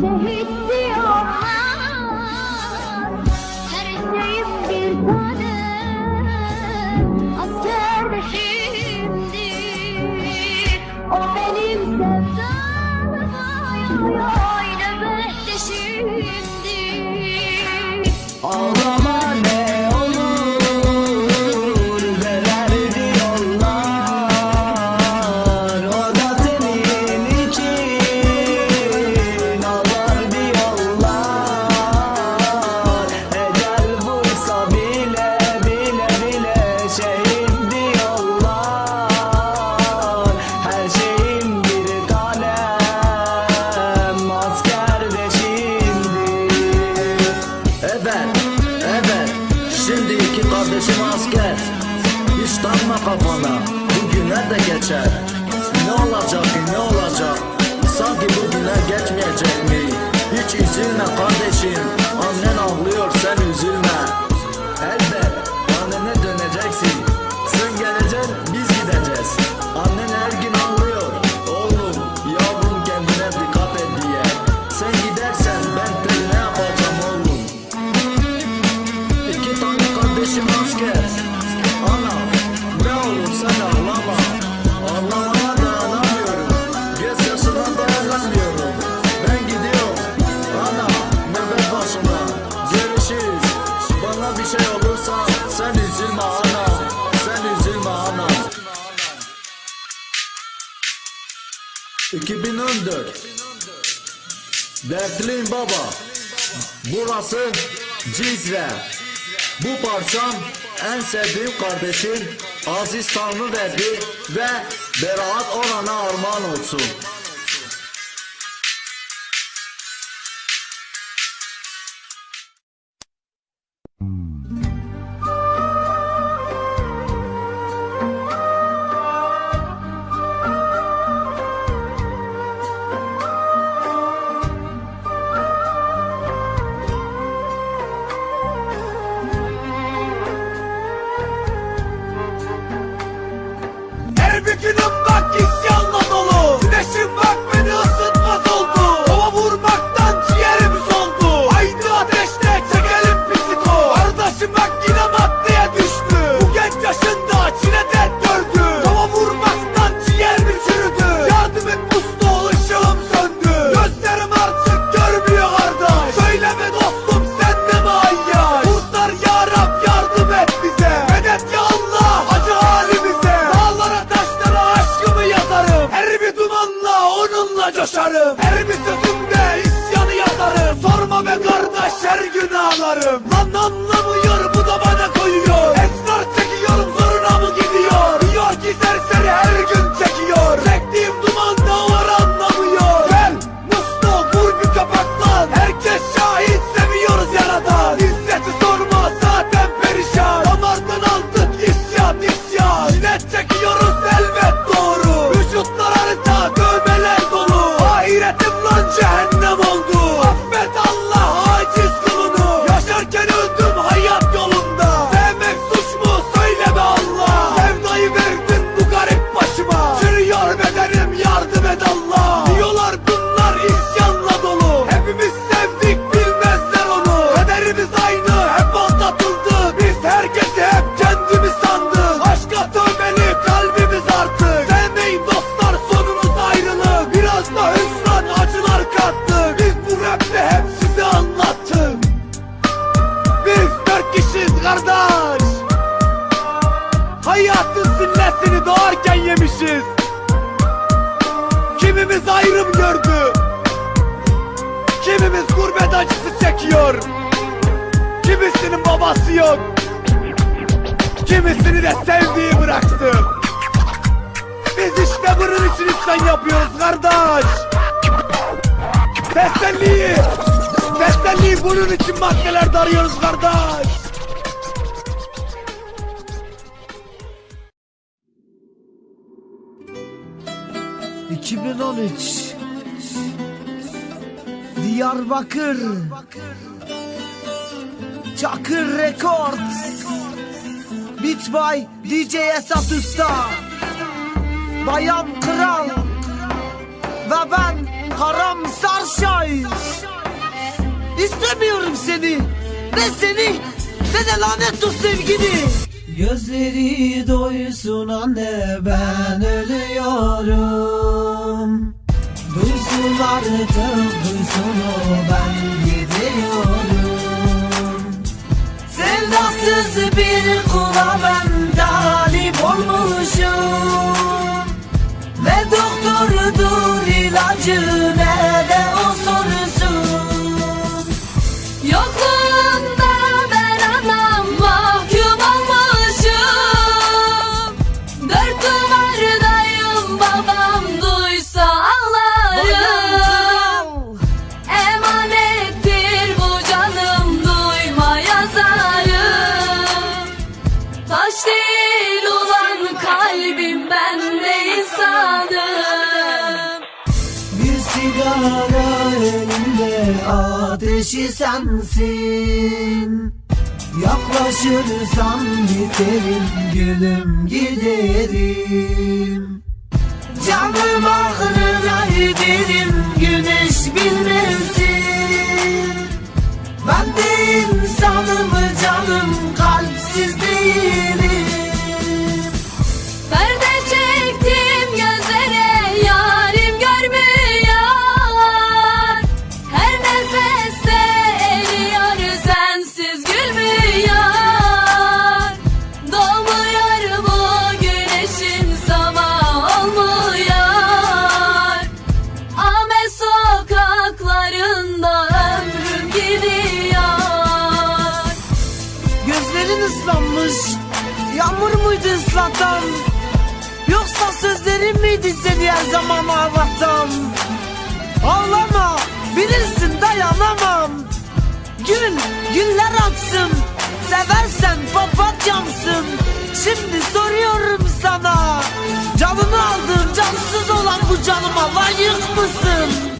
Mohit Dio Hiç takma kafana. Bu günler de geçer. Ne olacak ne olacak? Sanki bu günler geçmeyecek mi? Hiç üzülme kardeşim. Annen ağlıyor sen üzülme. Elbet annene döneceksin. Sen geleceksin biz gideceğiz. Annen her gün ağlıyor. Oğlum yavrum kendine dikkat et diye. Sen gidersen ben de ne yapacağım oğlum? İki tane kardeşim asker bir şey olursa sen üzülme ana Sen üzülme ana 2014 Dertliyim baba Burası Cizre. Bu parçam en sevdiğim kardeşim Aziz Tanrı verdi ve Berat Orhan'a armağan olsun. Her gün ağlarım Lan anlamıyor bu da bana koyuyor. Esrar çekiyorum zoruna mı gidiyor? Diyor ki serseri her gün çekiyor. Çektiğim duman da var anlamıyor. Gel Musto vur bir kapak lan. Herkes şahit seviyoruz yaradan. İzzeti sorma zaten perişan. Damardan aldık isyan isyan. Jilet çekiyoruz elbet doğru. Vücutlar harita dövmeler dolu. Ahiretim lan cehennem oldu yemişiz Kimimiz ayrım gördü? Kimimiz gurbet acısı çekiyor? Kimisinin babası yok? Kimisini de sevdiği bıraktı? Biz işte bunun için isyan yapıyoruz kardeş. Teselliyi Teselliyi bunun için maddelerde arıyoruz kardeş 2013 Diyarbakır. Çakır Records. Beat by DJ Esat Usta. Bayan Kral. Ve ben haram sarşay. İstemiyorum seni. Ne seni ne de lanet o sevgini Gözleri doysun anne ben ölüyorum. Duysun artık duysun o ben gidiyorum. Sevdasız bir kula ben ben de insanım. Bir sigara elinde ateşi sensin. Yaklaşırsan biterim gülüm giderim. Canım ağrına giderim güneş bilmesin ıslanmış Yağmur muydu ıslatan. Yoksa sözlerin miydi seni her zaman ağlatan? Ağlama bilirsin dayanamam. Gül güller açsın Seversen papatyamsın Şimdi soruyorum sana Canını aldığın cansız olan bu canıma layık mısın?